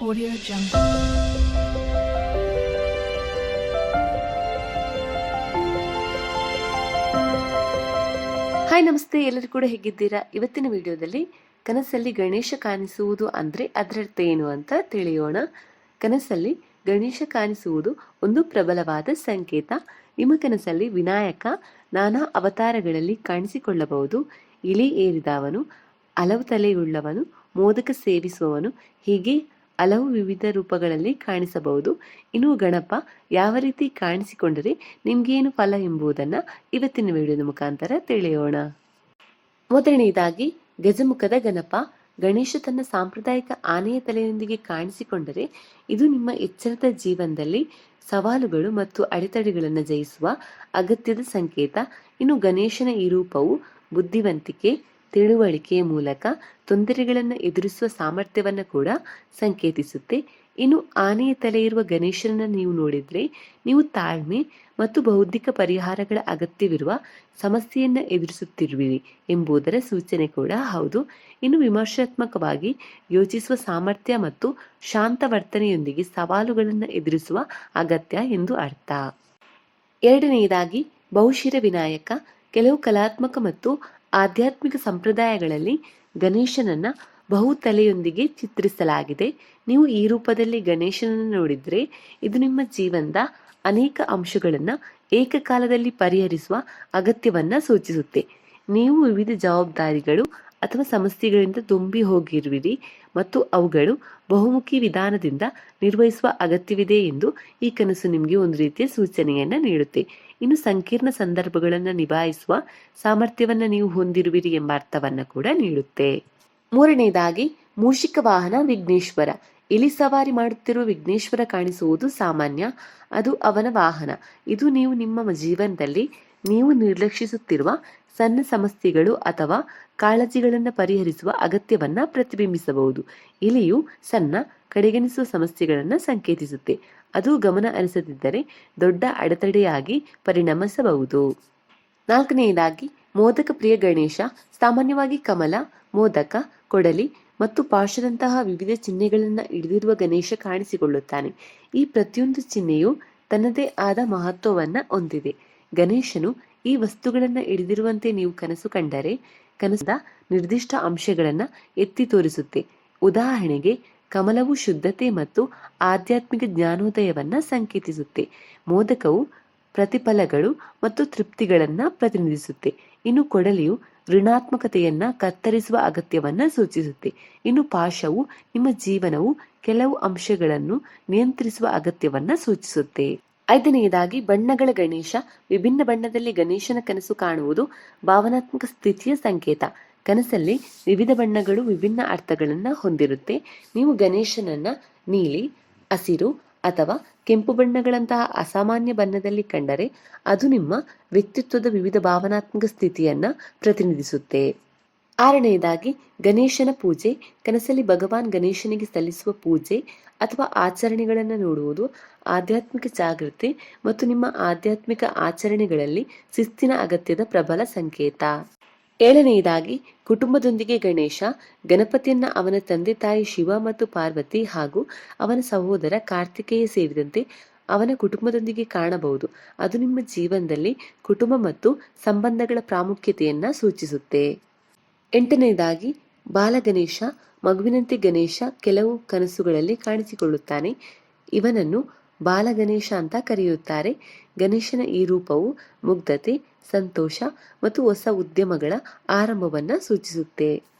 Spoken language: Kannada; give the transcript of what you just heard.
Audio Jungle. ಹಾಯ್ ನಮಸ್ತೆ. ಎಲ್ಲರೂ ಕೂಡ ಹೇಗಿದ್ದೀರಾ? ಇವತ್ತಿನ ವಿಡಿಯೋದಲ್ಲಿ ಕನಸಲ್ಲಿ ಗಣೇಶ ಕಾಣಿಸುವುದು ಅಂದರೆ ಅದರರ್ಥ ಏನು ಅಂತ ತಿಳಿಯೋಣ. ಕನಸಲ್ಲಿ ಗಣೇಶ ಕಾಣಿಸುವುದು ಒಂದು ಪ್ರಬಲವಾದ ಸಂಕೇತ. ನಿಮ್ಮ ಕನಸಲ್ಲಿ ವಿನಾಯಕ ನಾನಾ ಅವತಾರಗಳಲ್ಲಿ ಕಾಣಿಸಿಕೊಳ್ಳಬಹುದು. ಇಲಿ ಏರಿದವನು ಹಲವು ತಲೆಯುಳ್ಳವನು, ಮೋದಕ ಸೇವಿಸುವವನು, ಹೀಗೆ ಹಲವು ವಿವಿಧ ರೂಪಗಳಲ್ಲಿ ಕಾಣಿಸಬಹುದು. ಇನ್ನು ಗಣಪ ಯಾವ ರೀತಿ ಕಾಣಿಸಿಕೊಂಡರೆ ನಿಮ್ಗೇನು ಫಲ ಎಂಬುದನ್ನು ಇವತ್ತಿನ ವಿಡಿಯೋದ ಮುಖಾಂತರ ತಿಳಿಯೋಣ. ಮೊದಲನೆಯದಾಗಿ ಗಜಮುಖದ ಗಣಪ ಗಣೇಶ ತನ್ನ ಸಾಂಪ್ರದಾಯಿಕ ಆನೆಯ ತಲೆಯೊಂದಿಗೆ ಕಾಣಿಸಿಕೊಂಡರೆ ಇದು ನಿಮ್ಮ ಎಚ್ಚರದ ಜೀವನದಲ್ಲಿ ಸವಾಲುಗಳು ಮತ್ತು ಅಡೆತಡೆಗಳನ್ನು ಜಯಿಸುವ ಅಗತ್ಯದ ಸಂಕೇತ. ಇನ್ನು ಗಣೇಶನ ಈ ರೂಪವು ಬುದ್ಧಿವಂತಿಕೆ ತಿಳುವಳಿಕೆಯ ಮೂಲಕ ತೊಂದರೆಗಳನ್ನು ಎದುರಿಸುವ ಸಾಮರ್ಥ್ಯವನ್ನು ಕೂಡ ಸಂಕೇತಿಸುತ್ತೆ. ಇನ್ನು ಆನೆಯ ತಲೆ ಇರುವ ಗಣೇಶನನ್ನ ನೀವು ನೋಡಿದ್ರೆ, ನೀವು ತಾಳ್ಮೆ ಮತ್ತು ಬೌದ್ಧಿಕ ಪರಿಹಾರಗಳ ಅಗತ್ಯವಿರುವ ಸಮಸ್ಯೆಯನ್ನ ಎದುರಿಸುತ್ತಿರುವಿರಿ ಎಂಬುದರ ಸೂಚನೆ ಕೂಡ ಹೌದು. ಇನ್ನು ವಿಮರ್ಶಾತ್ಮಕವಾಗಿ ಯೋಚಿಸುವ ಸಾಮರ್ಥ್ಯ ಮತ್ತು ಶಾಂತ ವರ್ತನೆಯೊಂದಿಗೆ ಸವಾಲುಗಳನ್ನು ಎದುರಿಸುವ ಅಗತ್ಯ ಎಂದು ಅರ್ಥ. ಎರಡನೆಯದಾಗಿ ಬಹುಶಿರ ವಿನಾಯಕ, ಕೆಲವು ಕಲಾತ್ಮಕ ಮತ್ತು ಆಧ್ಯಾತ್ಮಿಕ ಸಂಪ್ರದಾಯಗಳಲ್ಲಿ ಗಣೇಶನನ್ನ ಬಹು ತಲೆಯೊಂದಿಗೆ ಚಿತ್ರಿಸಲಾಗಿದೆ. ನೀವು ಈ ರೂಪದಲ್ಲಿ ಗಣೇಶನನ್ನು ನೋಡಿದ್ರೆ ಇದು ನಿಮ್ಮ ಜೀವನದ ಅನೇಕ ಅಂಶಗಳನ್ನು ಏಕಕಾಲದಲ್ಲಿ ಪರಿಹರಿಸುವ ಅಗತ್ಯವನ್ನ ಸೂಚಿಸುತ್ತೆ. ನೀವು ವಿವಿಧ ಜವಾಬ್ದಾರಿಗಳು ಅಥವಾ ಸಮಸ್ಯೆಗಳಿಂದ ತುಂಬಿ ಹೋಗಿರುವಿರಿ ಮತ್ತು ಅವುಗಳು ಬಹುಮುಖಿ ವಿಧಾನದಿಂದ ನಿರ್ವಹಿಸುವ ಅಗತ್ಯವಿದೆ ಎಂದು ಈ ಕನಸು ನಿಮಗೆ ಒಂದು ರೀತಿಯ ಸೂಚನೆಯನ್ನ ನೀಡುತ್ತೆ. ಇನ್ನು ಸಂಕೀರ್ಣ ಸಂದರ್ಭಗಳನ್ನು ನಿಭಾಯಿಸುವ ಸಾಮರ್ಥ್ಯವನ್ನು ನೀವು ಹೊಂದಿರುವಿರಿ ಎಂಬ ಅರ್ಥವನ್ನ ಕೂಡ ನೀಡುತ್ತೆ. ಮೂರನೆಯದಾಗಿ ಮೂಷಿಕ ವಾಹನ ವಿಘ್ನೇಶ್ವರ. ಇಲಿ ಸವಾರಿ ಮಾಡುತ್ತಿರುವ ವಿಘ್ನೇಶ್ವರ ಕಾಣಿಸುವುದು ಸಾಮಾನ್ಯ. ಅದು ಅವನ ವಾಹನ. ಇದು ನೀವು ನಿಮ್ಮ ಜೀವನದಲ್ಲಿ ನೀವು ನಿರ್ಲಕ್ಷಿಸುತ್ತಿರುವ ಸಣ್ಣ ಸಮಸ್ಯೆಗಳು ಅಥವಾ ಕಾಳಜಿಗಳನ್ನು ಪರಿಹರಿಸುವ ಅಗತ್ಯವನ್ನ ಪ್ರತಿಬಿಂಬಿಸಬಹುದು. ಇಲಿಯು ಸಣ್ಣ, ಕಡೆಗಣಿಸುವ ಸಮಸ್ಯೆಗಳನ್ನು ಸಂಕೇತಿಸುತ್ತೆ. ಅದು ಗಮನ ಹರಿಸದಿದ್ದರೆ ದೊಡ್ಡ ಅಡೆತಡೆಯಾಗಿ ಪರಿಣಮಿಸಬಹುದು. ನಾಲ್ಕನೆಯದಾಗಿ, ಮೋದಕ ಪ್ರಿಯ ಗಣೇಶ, ಸಾಮಾನ್ಯವಾಗಿ ಕಮಲ, ಮೋದಕ, ಕೊಡಲಿ ಮತ್ತು ಪಾಶದಂತಹ ವಿವಿಧ ಚಿಹ್ನೆಗಳನ್ನು ಹಿಡಿದಿರುವ ಗಣೇಶ ಕಾಣಿಸಿಕೊಳ್ಳುತ್ತಾನೆ. ಈ ಪ್ರತಿಯೊಂದು ಚಿಹ್ನೆಯು ತನ್ನದೇ ಆದ ಮಹತ್ವವನ್ನ ಹೊಂದಿದೆ. ಗಣೇಶನು ಈ ವಸ್ತುಗಳನ್ನ ಹಿಡಿದಿರುವಂತೆ ನೀವು ಕನಸು ಕಂಡರೆ ಕನಸದ ನಿರ್ದಿಷ್ಟ ಅಂಶಗಳನ್ನ ಎತ್ತಿ ತೋರಿಸುತ್ತೆ. ಉದಾಹರಣೆಗೆ ಕಮಲವು ಶುದ್ಧತೆ ಮತ್ತು ಆಧ್ಯಾತ್ಮಿಕ ಜ್ಞಾನೋದಯವನ್ನು ಸಂಕೇತಿಸುತ್ತೆ. ಮೋದಕವು ಪ್ರತಿಫಲಗಳು ಮತ್ತು ತೃಪ್ತಿಗಳನ್ನ ಪ್ರತಿನಿಧಿಸುತ್ತೆ. ಇನ್ನು ಕೊಡಲಿಯು ಋಣಾತ್ಮಕತೆಯನ್ನ ಕತ್ತರಿಸುವ ಅಗತ್ಯವನ್ನ ಸೂಚಿಸುತ್ತೆ. ಇನ್ನು ಪಾಶವು ನಿಮ್ಮ ಜೀವನವು ಕೆಲವು ಅಂಶಗಳನ್ನು ನಿಯಂತ್ರಿಸುವ ಅಗತ್ಯವನ್ನ ಸೂಚಿಸುತ್ತೆ. ಐದನೆಯದಾಗಿ ಬಣ್ಣಗಳ ಗಣೇಶ. ವಿಭಿನ್ನ ಬಣ್ಣದಲ್ಲಿ ಗಣೇಶನ ಕನಸು ಕಾಣುವುದು ಭಾವನಾತ್ಮಕ ಸ್ಥಿತಿಯ ಸಂಕೇತ. ಕನಸಲ್ಲಿ ವಿವಿಧ ಬಣ್ಣಗಳು ವಿಭಿನ್ನ ಅರ್ಥಗಳನ್ನು ಹೊಂದಿರುತ್ತೆ. ನೀವು ಗಣೇಶನನ್ನ ನೀಲಿ, ಹಸಿರು ಅಥವಾ ಕೆಂಪು ಬಣ್ಣಗಳಂತಹ ಅಸಾಮಾನ್ಯ ಬಣ್ಣದಲ್ಲಿ ಕಂಡರೆ ಅದು ನಿಮ್ಮ ವ್ಯಕ್ತಿತ್ವದ ವಿವಿಧ ಭಾವನಾತ್ಮಕ ಸ್ಥಿತಿಯನ್ನ ಪ್ರತಿನಿಧಿಸುತ್ತೆ. ಆರನೆಯದಾಗಿ ಗಣೇಶನ ಪೂಜೆ, ಕನಸಲ್ಲಿ ಭಗವಾನ್ ಗಣೇಶನಿಗೆ ಸಲ್ಲಿಸುವ ಪೂಜೆ ಅಥವಾ ಆಚರಣೆಗಳನ್ನು ನೋಡುವುದು ಆಧ್ಯಾತ್ಮಿಕ ಜಾಗೃತಿ ಮತ್ತು ನಿಮ್ಮ ಆಧ್ಯಾತ್ಮಿಕ ಆಚರಣೆಗಳಲ್ಲಿ ಶಿಸ್ತಿನ ಅಗತ್ಯದ ಪ್ರಬಲ ಸಂಕೇತ. ಏಳನೆಯದಾಗಿ, ಕುಟುಂಬದೊಂದಿಗೆ ಗಣೇಶ, ಗಣಪತಿಯನ್ನ ಅವನ ತಂದೆ ತಾಯಿ ಶಿವ ಮತ್ತು ಪಾರ್ವತಿ ಹಾಗೂ ಅವನ ಸಹೋದರ ಕಾರ್ತಿಕೇಯ ಸೇರಿದಂತೆ ಅವನ ಕುಟುಂಬದೊಂದಿಗೆ ಕಾಣಬಹುದು. ಅದು ನಿಮ್ಮ ಜೀವನದಲ್ಲಿ ಕುಟುಂಬ ಮತ್ತು ಸಂಬಂಧಗಳ ಪ್ರಾಮುಖ್ಯತೆಯನ್ನ ಸೂಚಿಸುತ್ತೆ. ಎಂಟನೆಯದಾಗಿ ಬಾಲಗಣೇಶ ಮಗುವಿನಂತೆ ಗಣೇಶ ಕೆಲವು ಕನಸುಗಳಲ್ಲಿ ಕಾಣಿಸಿಕೊಳ್ಳುತ್ತಾನೆ. ಇವನನ್ನು ಬಾಲಗಣೇಶ ಅಂತ ಕರೆಯುತ್ತಾರೆ. ಗಣೇಶನ ಈ ರೂಪವು ಮುಗ್ಧತೆ ಸಂತೋಷ ಮತ್ತು ಹೊಸ ಉದ್ಯಮಗಳ ಆರಂಭವನ್ನ ಸೂಚಿಸುತ್ತೆ.